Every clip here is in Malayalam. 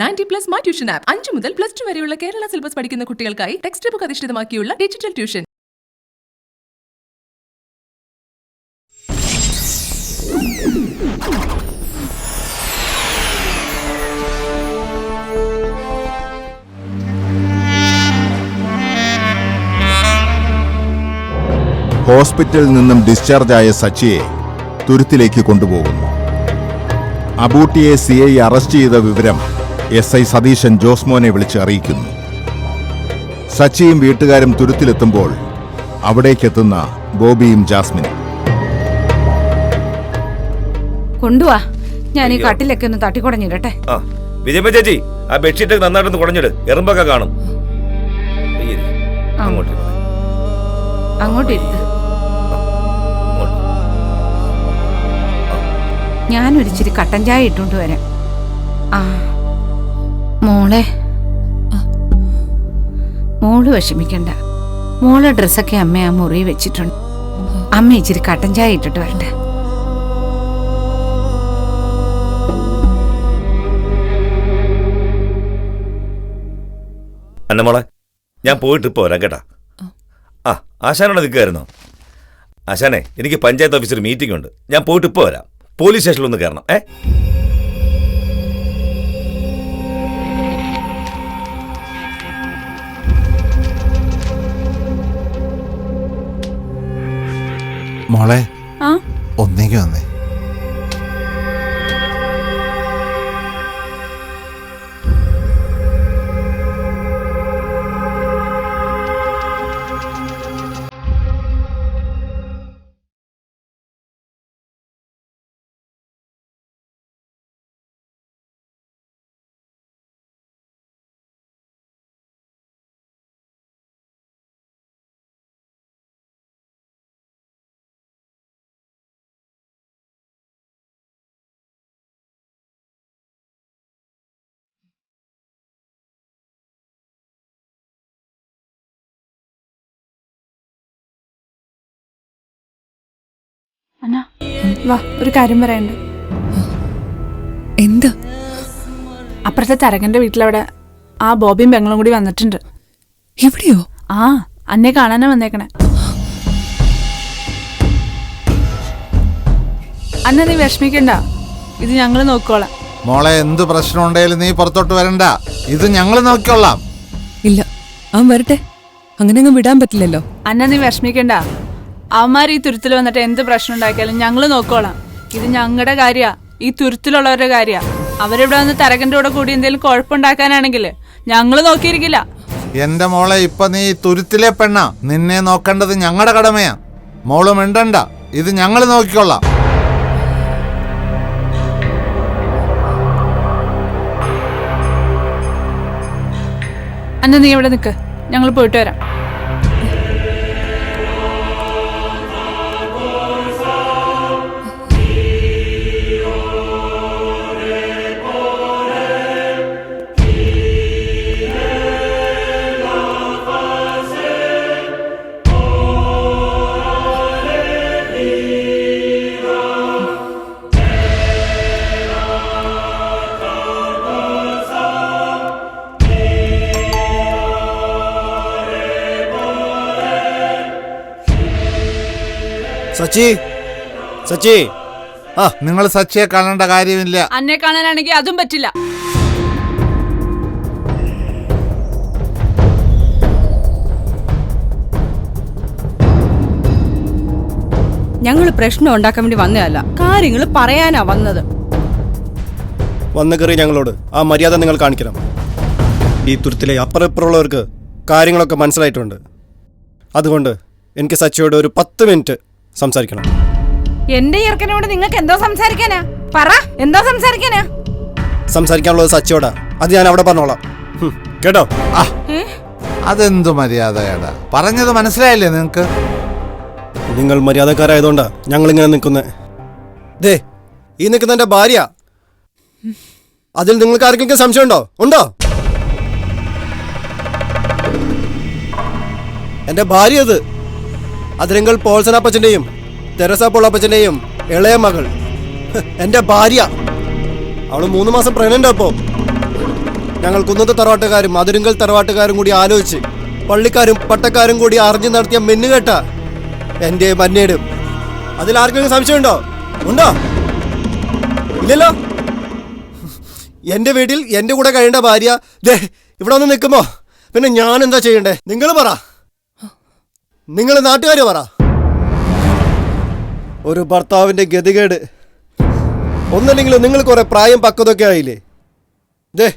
Ninety plus my tuition app അഞ്ച് മുതൽ പ്ലസ് ടു വരെയുള്ള കേരള സിലബസ് പഠിക്കുന്ന കുട്ടികൾക്കായി ടെക്സ്റ്റ് ബുക്ക് അധിഷ്ഠിതമാക്കിയുള്ള ഡിജിറ്റൽ ട്യൂഷൻ. ഹോസ്പിറ്റലിൽ നിന്നും ഡിസ്ചാർജായ സച്ചിയെ തുരുത്തിലേക്ക് കൊണ്ടുപോകുന്നു. അബൂട്ടിയെ സി ഐ അറസ്റ്റ് ചെയ്ത വിവരം എസ് ഐ സതീശൻ ജോസ്മോനെ വിളിച്ച് അറിയിക്കുന്നു. സച്ചിയും വീട്ടുകാരും തുരുത്തിലെത്തുമ്പോൾ അവിടേക്കെത്തുന്ന ബോബിയും ജാസ്മിനും. കൊണ്ടുവാ. ഞാൻ ഈ കട്ടിലൊക്കെ ഒന്ന് തട്ടിക്കുടഞ്ഞിടട്ടെ. ആ വിജയമ്മ ചേച്ചി ആ ബെഡ്ഷീറ്റ് നന്നായിട്ടൊന്ന് കുടഞ്ഞിട്. എറുമ്പൊക്കെ കാണും. അയ്യേ. അങ്ങോട്ട് ഇരുന്ന്. അങ്ങോട്ട് ഇരുത്ത് അങ്ങോട്ട്. ഞാനൊരിച്ചിരി കട്ടൻ ചായ ഇട്ടുകൊണ്ട് വരാം. ആ. മോളെ. മോൾ വിഷമിക്കണ്ട. മോളെ ഡ്രസ്സൊക്കെ അമ്മ ആ മുറി വെച്ചിട്ടുണ്ട്. അമ്മ ഇച്ചിരി കട്ടൻ ചായ ഇട്ടിട്ട് വരട്ടെ. അന്നമോളെ ഞാൻ പോയിട്ട് ഇപ്പൊ വരാം കേട്ടാ. ആ. ആശാനോട് നിൽക്കുമായിരുന്നോ ആശാനെ എനിക്ക് പഞ്ചായത്ത് ഓഫീസിൽ മീറ്റിംഗ് ഉണ്ട്. ഞാൻ പോയിട്ട് ഇപ്പോൾ വരാം. പോലീസ് സ്റ്റേഷനിൽ ഒന്ന് കയറണം ഏ? മോളെ ഒന്നേക്ക് വന്നേ. അന്ന വാ ഒരു കാര്യം പറയണ്ട്. എന്ത്? അപ്പുറത്തെ തരകന്റെ വീട്ടിലവിടെ ആ ബോബിയും പെങ്ങളും കൂടി വന്നിട്ടുണ്ട്. എവിടെയോ ആ അന്നെ കാണാനാ വന്നേക്കണേ. അന്ന നീ വിഷമിക്കണ്ട. ഇത് ഞങ്ങൾ നോക്കോളാം മോളെ എന്ത് പ്രശ്നം ഉണ്ടെങ്കിലും നീ പുറത്തോട്ട് വരണ്ട. ഇത് ഞങ്ങൾ നോക്കിക്കൊള്ളാം. ഇല്ല അവൻ വരട്ടെ. അങ്ങനെ അങ്ങ് വിടാൻ പറ്റില്ലല്ലോ. അന്ന നീ വിഷമിക്കണ്ട. അവന്മാർ ഈ തുരുത്തിൽ വന്നിട്ട് എന്ത് പ്രശ്നം ഉണ്ടാക്കിയാലും ഞങ്ങൾ നോക്കോളാം. ഇത് ഞങ്ങളുടെ കാര്യാ. ഈ തുരുത്തിലുള്ളവരുടെ കാര്യാ. അവരിവിടെ വന്ന് തരകന്റെ കൂടെ കൂടി എന്തെങ്കിലും കുഴപ്പമുണ്ടാക്കാനാണെങ്കിൽ ഞങ്ങൾ നോക്കിയിരിക്കില്ല. എന്റെ മോളെ ഇപ്പൊ നീ തുരുത്തിലെ പെണ്ണ. നിന്നെ നോക്കേണ്ടത് ഞങ്ങളുടെ കടമയാ. മോൾ മിണ്ടണ്ട. ഇത് ഞങ്ങൾ നോക്കിക്കൊള്ളാം. അന്ന് നീ ഇവിടെ നിൽക്ക് ഞങ്ങൾ പോയിട്ട് വരാം. സച്ചി സച്ചി. ആ നിങ്ങൾ സച്ചിയെ കാണേണ്ട കാര്യമില്ല. അന്നെ കാണാനാണെങ്കിൽ അതും പറ്റില്ല. ഞങ്ങൾ പ്രശ്നം ഉണ്ടാക്കാൻ വേണ്ടി വന്നതല്ല കാര്യങ്ങൾ പറയാനാ വന്നത്. വന്നു കയറി ഞങ്ങളോട് ആ മര്യാദ നിങ്ങൾ കാണിക്കണം. ഈ തുരുത്തിലെ അപ്പുറപ്പുറമുള്ളവർക്ക് കാര്യങ്ങളൊക്കെ മനസ്സിലായിട്ടുണ്ട്. അതുകൊണ്ട് എനിക്ക് സച്ചിയോട് ഒരു പത്ത് മിനിറ്റ് സംസാരിക്കണം. എന്റെ ചെറുക്കനോട് നിങ്ങൾക്ക് എന്തോ സംസാരിക്കാനാ? പറ എന്തോ സംസാരിക്കാനാ? സംസാരിക്കാനുള്ളത് സച്ചിയോടാ. അത് ഞാൻ അവിടെ പറഞ്ഞോളാം. ഹും, കേട്ടോ? ആ. അതെന്തു മര്യാദയാടാ? പറഞ്ഞത് മനസ്സിലായില്ലേ നിങ്ങക്ക്? നിങ്ങൾ മര്യാദക്കാരായതുകൊണ്ടാ ഞങ്ങൾ ഇങ്ങനെ നിൽക്കുന്നത് ദേ ഈ നിൽക്കുന്ന എന്റെ ഭാര്യ. അതിൽ നിങ്ങൾക്ക് ആർക്കെങ്കിലും സംശയമുണ്ടോ? ഉണ്ടോ? എന്റെ ഭാര്യ അത് അതിലെങ്കിൽ പോൾസനപ്പച്ചന്റെയും തെരസ പൊള്ളപ്പച്ചന്റെയും ഇളയ മകൾ. എന്റെ ഭാര്യ. അവൾ മൂന്ന് മാസം പ്രഗ്നന്റ് അപ്പോൾ ഞങ്ങൾ കുന്നത്തെ തറവാട്ടുകാരും അതിരുങ്കൽ തറവാട്ടുകാരും കൂടി ആലോചിച്ച് പള്ളിക്കാരും പട്ടക്കാരും കൂടി അറിഞ്ഞു നടത്തിയ മെന്നുകേട്ട എന്റെ മന്നേടും. അതിൽ ആർക്കെങ്കിലും സംശയമുണ്ടോ? ഉണ്ടോ? ഇല്ലല്ലോ? എന്റെ വീട്ടിൽ എന്റെ കൂടെ കഴിയേണ്ട ഭാര്യ. ദേ ഇവിടെ ഒന്ന് നിൽക്കുമ്പോ പിന്നെ ഞാൻ എന്താ ചെയ്യണ്ടേ? നിങ്ങൾ പറ. നിങ്ങൾ നാട്ടുകാർ പറ. ഒരു ഭർത്താവിന്റെ ഗതികേട്. ഒന്നല്ലെങ്കിലും നിങ്ങൾ കുറെ പ്രായം പക്വതൊക്കെ ആയില്ലേ? ദേ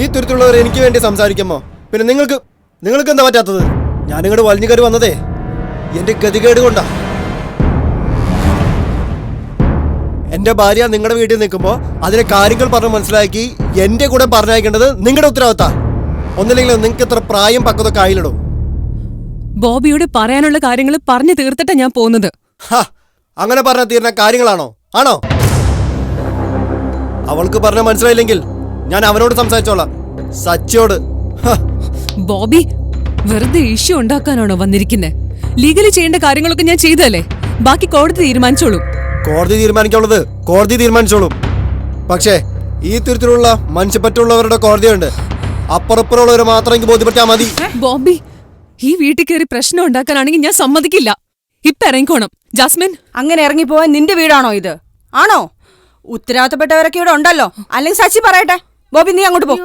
ഈ തുരുത്തുള്ളവർ എനിക്ക് വേണ്ടി സംസാരിക്കുമോ? പിന്നെ നിങ്ങൾക്ക് നിങ്ങൾക്ക് എന്താ പറ്റാത്തത്? ഞാൻ ഇങ്ങോട്ട് വലിഞ്ഞു കയറി വന്നതേ എന്റെ ഗതികേട് കൊണ്ടാ. എന്റെ ഭാര്യ നിങ്ങളുടെ വീട്ടിൽ നിൽക്കുമ്പോൾ അതിലെ കാര്യങ്ങൾ പറഞ്ഞ് മനസ്സിലാക്കി എന്റെ കൂടെ പറഞ്ഞയക്കേണ്ടത് നിങ്ങളുടെ ഉത്തരവാദിത്ത ഒന്നില്ലെങ്കിലും നിങ്ങൾക്ക് ഇത്ര പ്രായം പക്വതൊക്കെ ആയില്ലടോ? ബോബിയോട് പറയാനുള്ള കാര്യങ്ങൾ പറഞ്ഞു തീർത്തിട്ടാ ഞാൻ പോകുന്നത്. അങ്ങനെ പറഞ്ഞ തീർന്ന കാര്യങ്ങളാണോ? ആണോ? അവൾക്ക് പറഞ്ഞ മനസ്സിലായില്ലെങ്കിൽ ഞാൻ അവനോട് സംസാരിച്ചോളാം. സച്ചിയോട്. ബോബി വെറുതെ ഇഷ്യൂ ഉണ്ടാക്കാനാണോ വന്നിരിക്കുന്നത് ലീഗലി ചെയ്യേണ്ട കാര്യങ്ങളൊക്കെ ഞാൻ ചെയ്തല്ലേ ബാക്കി കോടതി തീരുമാനിച്ചോളൂ. കോടതി തീരുമാനിക്കാനുള്ളത് കോടതി തീരുമാനിച്ചോളും. പക്ഷേ ഈ തരത്തിലുള്ള മനുഷ്യപ്പറ്റുള്ളവരുടെ കോടതിയുണ്ട്. അപ്പുറപ്പുറമുള്ളവരെ മാത്രം എനിക്ക് ബോധ്യപ്പെട്ടാൽ മതി. ബോബി ഈ വീട്ടിൽ കയറി പ്രശ്നം ഉണ്ടാക്കാനാണെങ്കിൽ ഞാൻ സമ്മതിക്കില്ല. ഇപ്പൊ ഇറങ്ങിക്കോണം. ജാസ്മിൻ. അങ്ങനെ ഇറങ്ങിപ്പോവാൻ നിന്റെ വീടാണോ ഇത്? ആണോ? ഉത്തരവാദിത്തപ്പെട്ടവരൊക്കെ ഇവിടെ ഉണ്ടല്ലോ. അല്ലെങ്കിൽ സച്ചി പറയട്ടെ. ബോബി നീ അങ്ങോട്ട് പോ.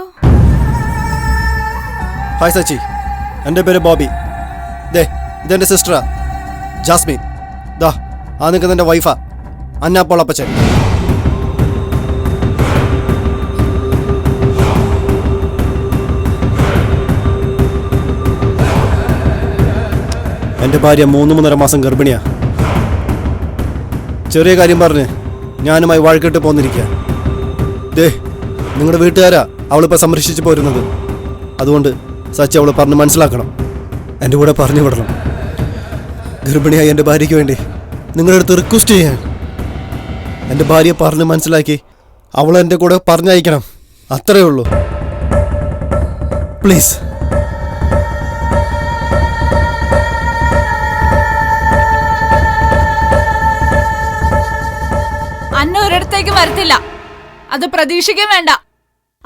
ഹായ് സച്ചി. എന്റെ പേര് ബോബി. ദേ ഇതെന്റെ സിസ്റ്ററാ. ജാസ്മിൻ. ദാ ആ നിൽക്കുന്ന എന്റെ വൈഫാ. അന്ന പൊളപ്പച്ചൻ. എന്റെ ഭാര്യ മൂന്ന് മൂന്നര മാസം ഗർഭിണിയാ. ചെറിയ കാര്യം പറഞ്ഞ് ഞാനുമായി വഴക്കിട്ട് പോന്നിരിക്കുക ദേ നിങ്ങളുടെ വീട്ടുകാരാ അവളിപ്പോൾ സംരക്ഷിച്ചു പോരുന്നത്. അതുകൊണ്ട് സച്ചി അവൾ പറഞ്ഞ് മനസ്സിലാക്കണം. എന്റെ കൂടെ പറഞ്ഞു വിടണം. ഗർഭിണിയായി എന്റെ ഭാര്യയ്ക്ക് വേണ്ടി നിങ്ങളുടെ അടുത്ത് റിക്വസ്റ്റ് ചെയ്യാൻ. എന്റെ ഭാര്യയെ പറഞ്ഞ് മനസ്സിലാക്കി അവളെ എന്റെ കൂടെ പറഞ്ഞയക്കണം. അത്രയേ ഉള്ളൂ. പ്ലീസ് അന്ന വരത്തില്ല. അത് പ്രതീക്ഷിക്കാൻ വേണ്ട.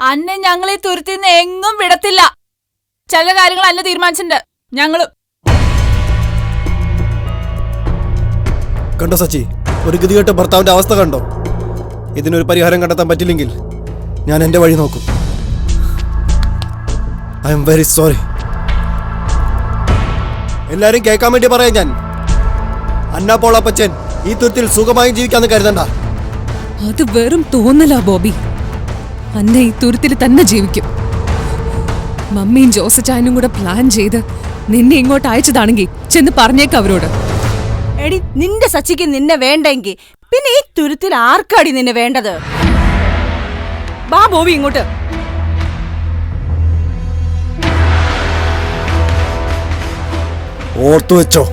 അന്നെ ഞങ്ങളെ തുരുത്തി നിന്ന് എങ്ങും വിടത്തില്ല. ചില കാര്യങ്ങൾ അന്നെ തീരുമാനിച്ചിട്ടുണ്ട്. ഞങ്ങളും. കണ്ടോ സച്ചി? ഒരു ഗതികെട്ട ഭർത്താവിന്റെ അവസ്ഥ കണ്ടോ? ഇതിനൊരു പരിഹാരം കണ്ടെത്താൻ പറ്റില്ലെങ്കിൽ ഞാൻ എന്റെ വഴി നോക്കും. ഐ എം വെരി സോറി എല്ലാരും കേൾക്കാൻ വേണ്ടി പറയാം ഞാൻ. അന്നാ പോളപ്പച്ചൻ ഈ തുരുത്തിൽ സുഖമായി ജീവിക്കാന്ന് കരുതണ്ട. അത് വെറും തോന്നലാ ബോബി. അന്ന ഈ തുരുത്തിൽ തന്നെ ജീവിക്കും. മമ്മിയും ജോസച്ചായനും കൂടെ പ്ലാൻ ചെയ്ത് നിന്നെ ഇങ്ങോട്ട് അയച്ചതാണെങ്കിൽ ചെന്ന് പറഞ്ഞേക്ക അവരോട്. എടി നിന്റെ സച്ചിക്ക് നിന്നെ വേണ്ടെങ്കിൽ പിന്നെ ഈ തുരുത്തിൽ ആർക്കാടി നിന്നെ വേണ്ടത്? ബാ ബോബി ഇങ്ങോട്ട്. ഓർത്തു വെച്ചോ.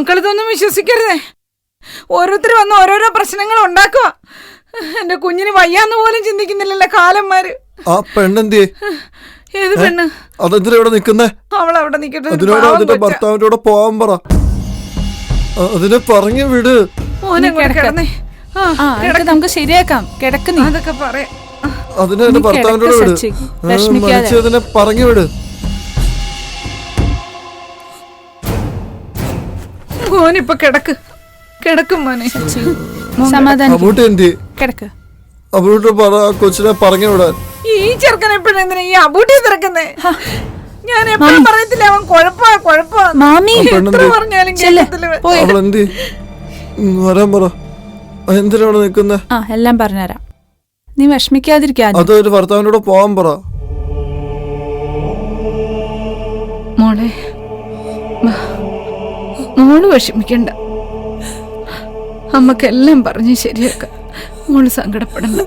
മക്കളിതൊന്നും വിശ്വസിക്കരുതേ. ഓരോരുത്തർ വന്ന് ഓരോരോ പ്രശ്നങ്ങൾ ഉണ്ടാക്കുക. എന്റെ കുഞ്ഞിന് വയ്യാന്ന് പോലും ചിന്തിക്കുന്നില്ലല്ലേ കാലന്മാര്. ആ പെണ്ണെന്തേ ഏത് പെണ്ണ്? അതെന്തിനാ ഇവിടെ നിക്കുന്നേ അവൾ അവിടെ നിക്കട്ടെ അതിനോട് അതിന്റെ. ഭർത്താവിന്റെ കൂടെ പോവാൻ പറ. അതിനെ പറഞ്ഞു വിട്. ഓനെ കൂടെ കിടന്നേ. ആ, ആ നമുക്ക് ശരിയാക്കാം. കിടക്ക് നീ. അതൊക്കെ പറയാം. അതിനെ ഭർത്താവിന്റെ കൂടെ വിട്. സച്ചി. ആ, വിഷമിക്കാതെ. മരിച്ചു അതിനെ പറഞ്ഞു വിട്. മോനിപ്പൊ കിടക്ക്. കിടക്കും മോനെ. സമാധാനം അബൂട്ട് എന്തി? കിടക്ക്. അബൂട്ട് പറ കൊച്ചിനെ പറഞ്ഞു വിടാൻ ഈ ചെറുക്കൻ എപ്പോഴും എന്തിനാ ഈ അബൂട്ടി തിറക്കുന്നേ ഞാൻ എപ്പോഴും പറയത്തില്ല അവൻ കുഴപ്പാ കുഴപ്പാ. മാമി. എത്ര പറഞ്ഞാലും ഉം, വരാൻ പറ. എന്തിനാ ഇവിടെ നിൽക്കുന്നേ? ആ എല്ലാം പറഞ്ഞുതരാം. നീ വിഷമിക്കാതിരിക്കാ അത് ഒരു ഭർത്താവിന്റെ പോവാൻ പറ. മോളെ. മോൾ വിഷമിക്കണ്ട. അമ്മക്കെല്ലാം പറഞ്ഞ് ശരിയാക്കാം. മോൾ സങ്കടപ്പെടണ്ട.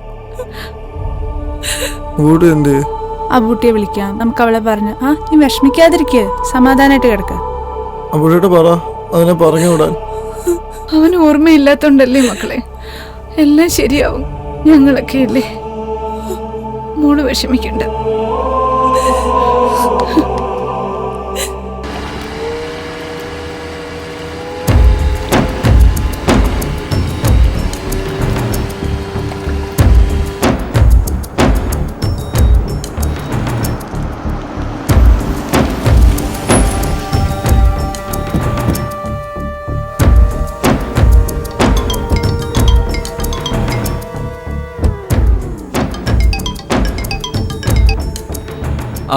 അബൂട്ടിയെ വിളിക്കാം. നമുക്ക് അവളെ പറഞ്ഞു ആ നീ വിഷമിക്കാതിരിക്കുക സമാധാനമായിട്ട് കിടക്ക. അബൂട്ട് പറ. അതിനെ പറഞ്ഞു വിടാൻ. അവന് ഓർമ്മയില്ലാത്തോണ്ടല്ലേ മക്കളെ. എല്ലാം ശരിയാവും. ഞങ്ങളൊക്കെ അല്ലേ മോൾ വിഷമിക്കണ്ട.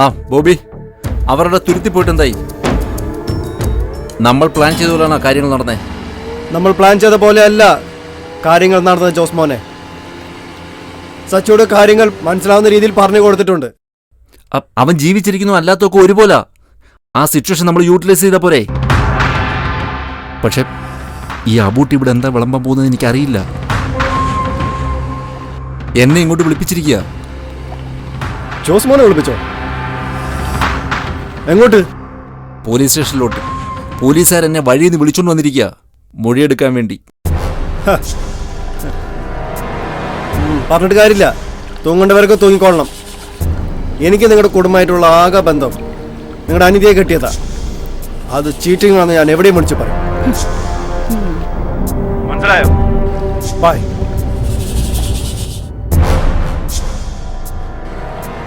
ആ ബോബി. അവരുടെ തുരുത്തി പോയിട്ട് എന്തായി നമ്മൾ പ്ലാൻ ചെയ്ത പോലെയാണ് കാര്യങ്ങൾ നടന്നേ? നമ്മൾ പ്ലാൻ ചെയ്ത പോലെയല്ല കാര്യങ്ങൾ നടന്നത് ജോസ് മോനെ. സച്ചിയോട് കാര്യങ്ങൾ മനസ്സിലാവുന്ന രീതിയിൽ പറഞ്ഞു കൊടുത്തിട്ടുണ്ട്. അവൻ ജീവിച്ചിരിക്കുന്നു അല്ലാത്തൊക്കെ ഒരുപോലെ. ആ സിറ്റുവേഷൻ നമ്മൾ യൂട്ടിലൈസ് ചെയ്ത പോരെ. പക്ഷെ ഈ അബൂട്ടി ഇവിടെ എന്താ വിളമ്പാൻ പോകുന്നത് എനിക്കറിയില്ല. എന്നെ ഇങ്ങോട്ട് വിളിപ്പിച്ചിരിക്കുക. ജോസ് മോനെ വിളിപ്പിച്ചോ? എങ്ങോട്ട്? പോലീസ് സ്റ്റേഷനിലോട്ട്. പോലീസുകാർ എന്നെ വഴിയിൽ നിന്ന് വിളിച്ചോണ്ട് വന്നിരിക്കുക മൊഴിയെടുക്കാൻ വേണ്ടി. പറഞ്ഞിട്ട് കാര്യമില്ല. തൂങ്ങേണ്ടവരൊക്കെ തൂങ്ങിക്കൊള്ളണം എനിക്ക് നിങ്ങളുടെ കുടുംബമായിട്ടുള്ള ആകെ ബന്ധം നിങ്ങളുടെ അനിതിയെ കെട്ടിയതാ. അത് ചീറ്റിംഗ് ആണെന്ന് ഞാൻ എവിടെയും വിളിച്ച് പറയും. മനസ്സിലായോ? ബൈ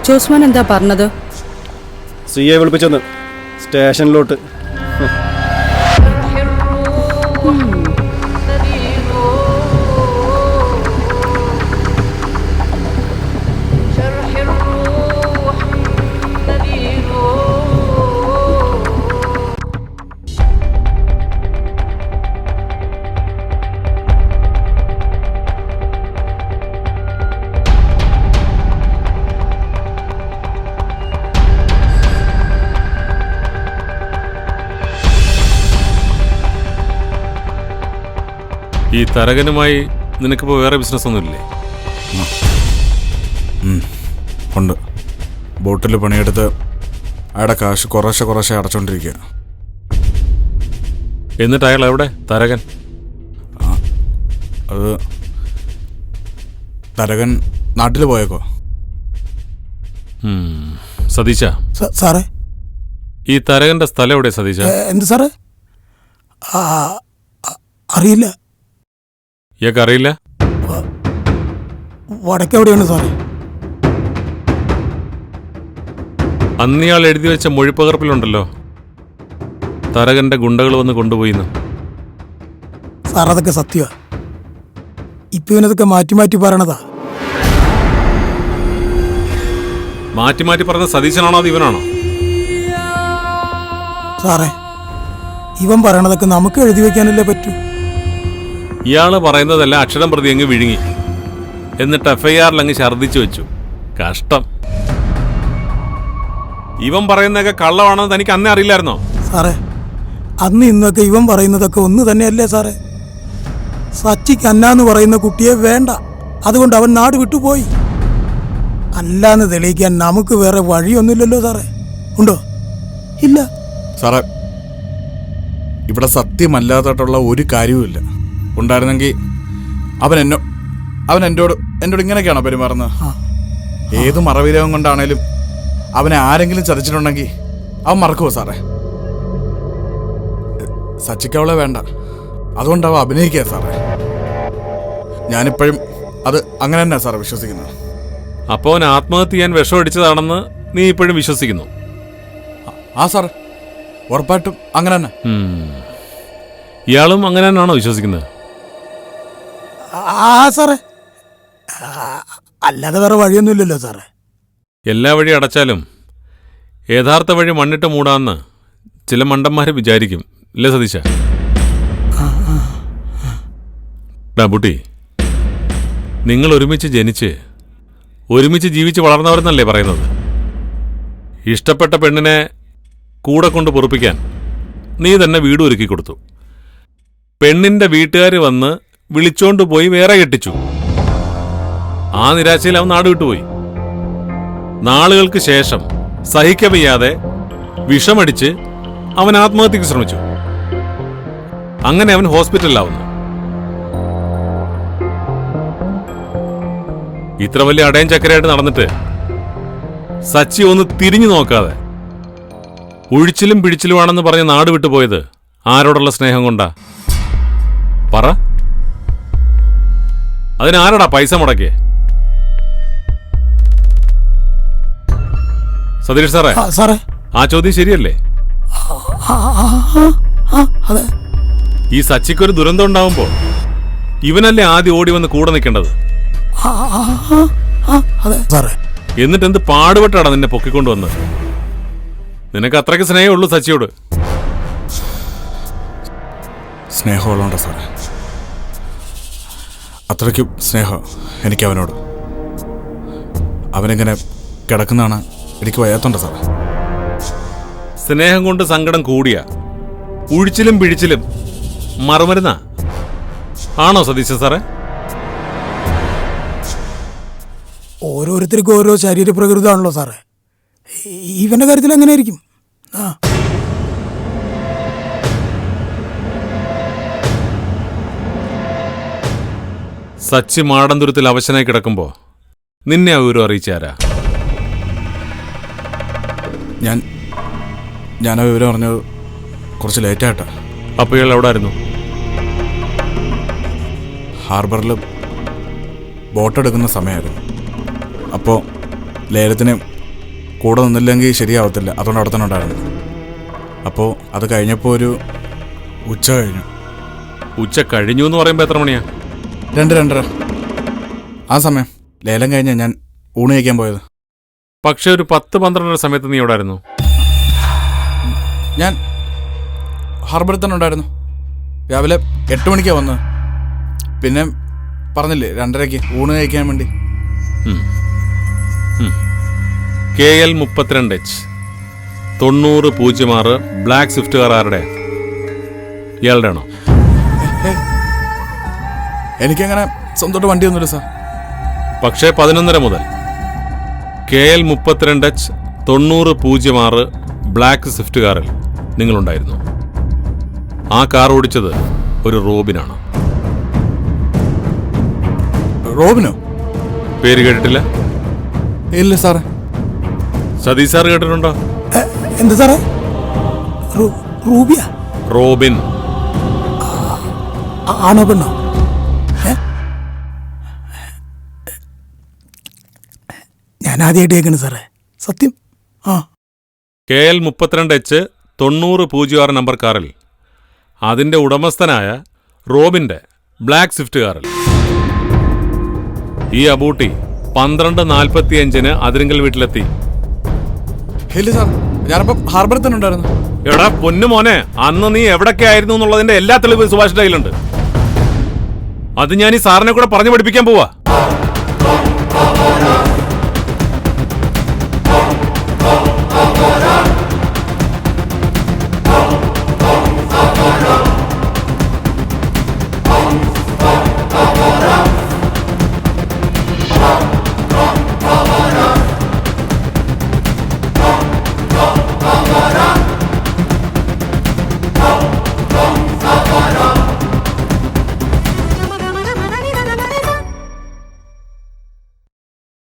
ജോസ്മാൻ എന്താ പറഞ്ഞത്? C A വിളിപ്പിച്ചെന്ന് സ്റ്റേഷനിലോട്ട്. തരകനുമായി നിനക്കിപ്പോ വേറെ ബിസിനസ് ഒന്നുമില്ലേ? ഉണ്ട്. ബോട്ടിൽ പണിയെടുത്ത് അയാളുടെ കാശ് കുറേശ്ശെ കുറേശ്ശെ അടച്ചോണ്ടിരിക്കുക എന്നിട്ട് അയാൾ എവിടെ? തരകൻ? അത് തരകൻ നാട്ടിൽ പോയേക്കോ. സതീശ. സാറേ? ഈ തരകന്റെ സ്ഥലം എവിടെ സതീശ? എന്ത് സാറേ? അറിയില്ല. ഇയാൾക്ക് അറിയില്ല? വടക്കെവിടെയാണ് സാറേ? അന്ന് ഇയാൾ എഴുതി വെച്ച മൊഴിപ്പകർപ്പിലുണ്ടല്ലോ. തരകന്റെ ഗുണ്ടകൾ വന്ന് കൊണ്ടുപോയിന്ന് സാർ അതൊക്കെ സത്യമാ ഇപ്പൊ ഇവനതൊക്കെ മാറ്റി മാറ്റി പറയണതാ. മാറ്റി മാറ്റി പറഞ്ഞ സതീശനാണോ അത് ഇവനാണോ? സാറേ ഇവൻ പറയണതൊക്കെ നമുക്ക് എഴുതി വെക്കാനല്ലേ പറ്റൂ. ഇയാൾ പറയുന്നതെല്ലാം അക്ഷരം പ്രതി അങ്ങ് വിഴുങ്ങി. എന്നിട്ട് എഫ്ഐആറിൽ അങ്ങ് ഛർദ്ദിച്ചു വെച്ചു. കഷ്ടം. ഇവൻ പറയുന്നതൊക്കെ കള്ളമാണെന്ന് തനിക്ക് അന്നേ അറിയില്ലായിരുന്നോ? സാറേ അന്ന് ഇന്നൊക്കെ ഇവൻ പറയുന്നതൊക്കെ ഒന്ന് തന്നെയല്ലേ സാറേ? സച്ചിക്ക് അന്നാന്ന് പറയുന്ന കുട്ടിയെ വേണ്ട. അതുകൊണ്ട് അവൻ നാട് വിട്ടുപോയി അല്ലാന്ന് തെളിയിക്കാൻ നമുക്ക് വേറെ വഴിയൊന്നുമില്ലല്ലോ സാറേ. ഉണ്ടോ? ഇല്ല. സാറേ ഇവിടെ സത്യമല്ലാതായിട്ടുള്ള ഒരു കാര്യവുമില്ല. ഉണ്ടായിരുന്നെങ്കിൽ അവൻ എന്നോ അവൻ എന്നോട് എന്നോട് ഇങ്ങനെയൊക്കെയാണോ പെരുമാറുന്നത്? ഏത് മറവിരവും കൊണ്ടാണേലും അവനെ ആരെങ്കിലും ചതിച്ചിട്ടുണ്ടെങ്കിൽ അവൻ മറക്കുമോ സാറേ? സച്ചിക്ക് അവളെ വേണ്ട. അതുകൊണ്ട് അവ അഭിനയിക്കുക സാറേ. ഞാനിപ്പോഴും അത് അങ്ങനെ തന്നെ സാറേ വിശ്വസിക്കുന്നത്. അപ്പോൾ അവൻ ആത്മഹത്യ ചെയ്യാൻ വിഷമടിച്ചതാണെന്ന് നീ ഇപ്പോഴും വിശ്വസിക്കുന്നു? ആ സാർ ഉറപ്പായിട്ടും അങ്ങനെ തന്നെ. ഇയാളും അങ്ങനെ തന്നെയാണോ വിശ്വസിക്കുന്നത്? ആ സാറേ. അല്ലാതെ വേറെ വഴിയൊന്നുമില്ലല്ലോ സാറേ. എല്ലാ വഴി അടച്ചാലും യഥാർത്ഥ വഴി മണ്ണിട്ട് മൂടാന്ന് ചില മണ്ടന്മാർ വിചാരിക്കും. ഇല്ലേ സതീശ? ഡാബുട്ടി നിങ്ങൾ ഒരുമിച്ച് ജനിച്ച് ഒരുമിച്ച് ജീവിച്ച് വളർന്നവരെന്നല്ലേ പറയുന്നത്? ഇഷ്ടപ്പെട്ട പെണ്ണിനെ കൂടെ കൊണ്ട് പൊറുപ്പിക്കാൻ നീ തന്നെ വീട് ഒരുക്കി കൊടുത്തു. പെണ്ണിന്റെ വീട്ടുകാർ വന്ന് വിളിച്ചോണ്ട് പോയി വേറെ കെട്ടിച്ചു. ആ നിരാശയിൽ അവൻ നാട് വിട്ടുപോയി. നാളുകൾക്ക് ശേഷം സഹിക്കവയ്യാതെ വിഷമടിച്ച് അവൻ ആത്മഹത്യക്ക് ശ്രമിച്ചു. അങ്ങനെ അവൻ ഹോസ്പിറ്റലിലാവുന്നു. ഇത്ര വലിയ അടയൻ ചക്കരയായിട്ട് നടന്നിട്ട് സച്ചി ഒന്ന് തിരിഞ്ഞു നോക്കാതെ ഒഴിച്ചിലും പിടിച്ചിലുമാണെന്ന് പറഞ്ഞ് നാട് വിട്ടുപോയത് ആരോടുള്ള സ്നേഹം കൊണ്ടാ? പറ. അതിനാരടാ പൈസ മുടക്കിയേ? സതീഷ് സാറേ ആ, സാറേ. ആ ചോദ്യം ശരിയല്ലേ? അതെ. ഈ സച്ചിക്കൊരു ദുരന്തം ഉണ്ടാവുമ്പോൾ ഇവനല്ലേ ആദ്യം ഓടി വന്ന് കൂടെ നിൽക്കേണ്ടത്? എന്നിട്ട് എന്ത് പാടുപെട്ടാടാ നിന്നെ പൊക്കിക്കൊണ്ടുവന്ന് നിനക്ക് അത്രയ്ക്ക് സ്നേഹമുള്ളൂ സച്ചിയോട്? സ്നേഹമുള്ളോണ്ടോ സാറേ. അത്രയ്ക്കും സ്നേഹം എനിക്ക് അവനോട് അവനെങ്ങനെ കിടക്കുന്നതാണ് എനിക്ക് വയ്യാത്തോണ്ട് സാറേ. സ്നേഹം കൊണ്ട് സങ്കടം കൂടിയ ഉഴിച്ചിലും പിഴിച്ചിലും മറുമരുന്ന? ആണോ സതീശ സാറേ? ഓരോരുത്തർക്കും ഓരോ ശരീരപ്രകൃതമാണല്ലോ സാറേ. ഇവന്റെ കാര്യത്തിൽ അങ്ങനെ ആയിരിക്കും ആ. സച്ചി മാടന്തുരത്തിൽ അവശനായി കിടക്കുമ്പോ നിന്നെ ആ വിവരം അറിയിച്ചാരാ? ഞാൻ ഞാൻ ആ വിവരം അറിഞ്ഞത് കുറച്ച് ലേറ്റായിട്ടാ അപ്പൊ ഇയാൾ എവിടെ ആയിരുന്നു ഹാർബറിൽ ബോട്ടെടുക്കുന്ന സമയമായിരുന്നു അപ്പോൾ ലേലത്തിന് കൂടെ നിന്നില്ലെങ്കിൽ ശരിയാവത്തില്ല. അതുകൊണ്ട് അവിടെ തന്നെ ഉണ്ടായിരുന്നു. അപ്പോൾ അത് കഴിഞ്ഞപ്പോൾ ഒരു ഉച്ച കഴിഞ്ഞു. ഉച്ച കഴിഞ്ഞു എന്ന് പറയുമ്പോൾ എത്ര മണിയാ? രണ്ട് രണ്ടര ആ സമയം. ലേലം കഴിഞ്ഞാൽ ഞാൻ ഊണ് കഴിക്കാൻ പോയത്. പക്ഷെ ഒരു പത്ത് പന്ത്രണ്ടര സമയത്ത് നീ എവിടെ ആയിരുന്നു ഞാൻ ഹാർബറിൽ തന്നെ ഉണ്ടായിരുന്നു. രാവിലെ എട്ട് മണിക്കാണ് വന്നത്. പിന്നെ പറഞ്ഞില്ലേ രണ്ടരയ്ക്ക് ഊണ് കഴിക്കാൻ വേണ്ടി. കെ എൽ മുപ്പത്തിരണ്ട് എച്ച് തൊണ്ണൂറ് പൂജ്യം ആറ് ബ്ലാക്ക് സ്വിഫ്റ്റ് കാർ ആരുടെ? ഇയാളുടെ ആണോ എനിക്കങ്ങനെ സ്വന്തമായിട്ട് വണ്ടിയൊന്നുമില്ല സാർ. പക്ഷേ പതിനൊന്നര മുതൽ. കെ എൽ മുപ്പത്തിരണ്ട് എച്ച് തൊണ്ണൂറ് പൂജ്യം ആറ് ബ്ലാക്ക് സ്വിഫ്റ്റ് കാറിൽ നിങ്ങളുണ്ടായിരുന്നു. ആ കാർ ഓടിച്ചത് ഒരു റോബിനാണ്. റോബിനോ? പേര് കേട്ടിട്ടില്ല? ഇല്ല സാറേ. സതീഷ് സാർ കേട്ടിട്ടുണ്ടോ? എന്താ സാറേ? റൂബിയ? റോബിൻ. ആണോ പെണ്ണോ? ഞാൻ ആദ്യമായിട്ട് കേൾക്കണേ സാറേ. സത്യം? ആ. കെ എൽ മുപ്പത്തിരണ്ട് എച്ച് തൊണ്ണൂറ് പൂജ്യം ആറ് നമ്പർ കാറിൽ. അതിന്റെ ഉടമസ്ഥനായ റോബിന്റെ ബ്ലാക്ക് സ്വിഫ്റ്റ് കാറിൽ. ഈ അബൂട്ടി പന്ത്രണ്ട് നാൽപ്പത്തി അഞ്ചിന് അതിരിങ്കൽ വീട്ടിലെത്തി. ഇല്ല സാർ ഞാനപ്പം ഹാർബറിൽ തന്നെ ഉണ്ടായിരുന്നു. എടാ പൊന്നു മോനെ അന്ന് നീ എവിടൊക്കെ ആയിരുന്നു എന്നുള്ളതിന്റെ എല്ലാ തെളിവ് സുഭാഷിന്റെ കയ്യിലുണ്ട്. അത് ഞാൻ ഈ സാറിനെ കൂടെ പറഞ്ഞു പഠിപ്പിക്കാൻ പോവാ.